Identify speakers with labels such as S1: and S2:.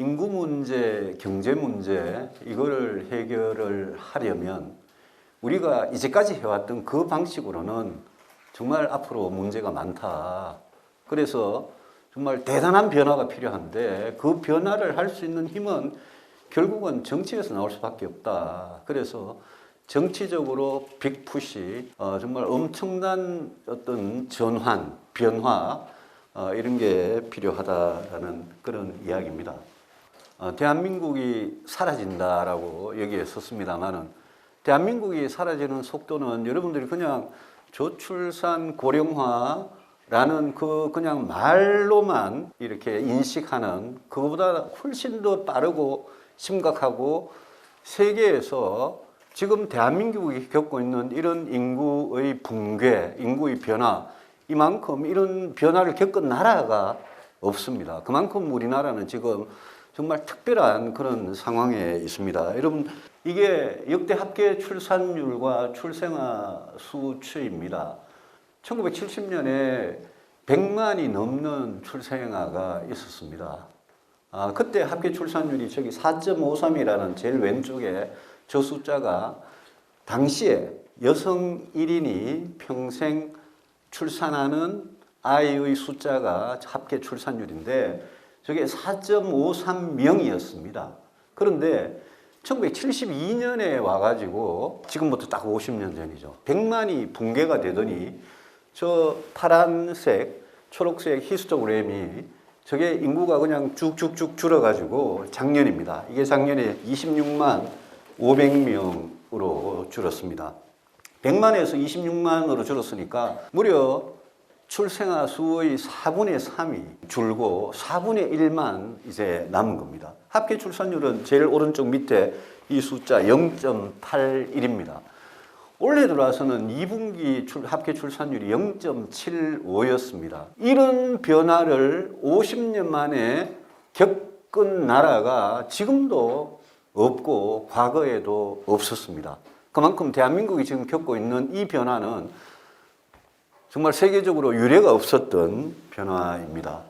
S1: 인구 문제, 경제 문제 이거를 해결을 하려면 우리가 이제까지 해왔던 그 방식으로는 정말 앞으로 문제가 많다. 그래서 정말 대단한 변화가 필요한데 그 변화를 할 수 있는 힘은 결국은 정치에서 나올 수밖에 없다. 그래서 정치적으로 빅푸시, 어, 정말 엄청난 어떤 전환, 변화, 어, 이런 게 필요하다라는 그런 이야기입니다. 어, 대한민국이 사라진다라고 여기에 썼습니다만은 대한민국이 사라지는 속도는 여러분들이 그냥 저출산 고령화라는 그 그냥 말로만 이렇게 인식하는 그거보다 훨씬 더 빠르고 심각하고 세계에서 지금 대한민국이 겪고 있는 이런 인구의 붕괴, 인구의 변화 이만큼 이런 변화를 겪은 나라가 없습니다. 그만큼 우리나라는 지금 정말 특별한 그런 상황에 있습니다. 여러분, 이게 역대 합계 출산율과 출생아 수치입니다. 1970년에 100만이 넘는 출생아가 있었습니다. 아, 그때 합계 출산율이 저기 4.53이라는 제일 왼쪽에 저 숫자가 당시에 여성 1인이 평생 출산하는 아이의 숫자가 합계 출산율인데 저게 4.53명이었습니다. 그런데 1972년에 와가지고 지금부터 딱 50년 전이죠. 100만이 붕괴가 되더니 저 파란색, 초록색 히스토그램이 저게 인구가 그냥 쭉쭉쭉 줄어가지고 작년입니다. 이게 작년에 26만 500명으로 줄었습니다. 100만에서 26만으로 줄었으니까 무려 출생아 수의 4분의 3이 줄고 4분의 1만 이제 남은 겁니다. 합계 출산율은 제일 오른쪽 밑에 이 숫자 0.81입니다. 올해 들어와서는 2분기 출, 합계 출산율이 0.75였습니다. 이런 변화를 50년 만에 겪은 나라가 지금도 없고 과거에도 없었습니다. 그만큼 대한민국이 지금 겪고 있는 이 변화는 정말 세계적으로 유례가 없었던 변화입니다.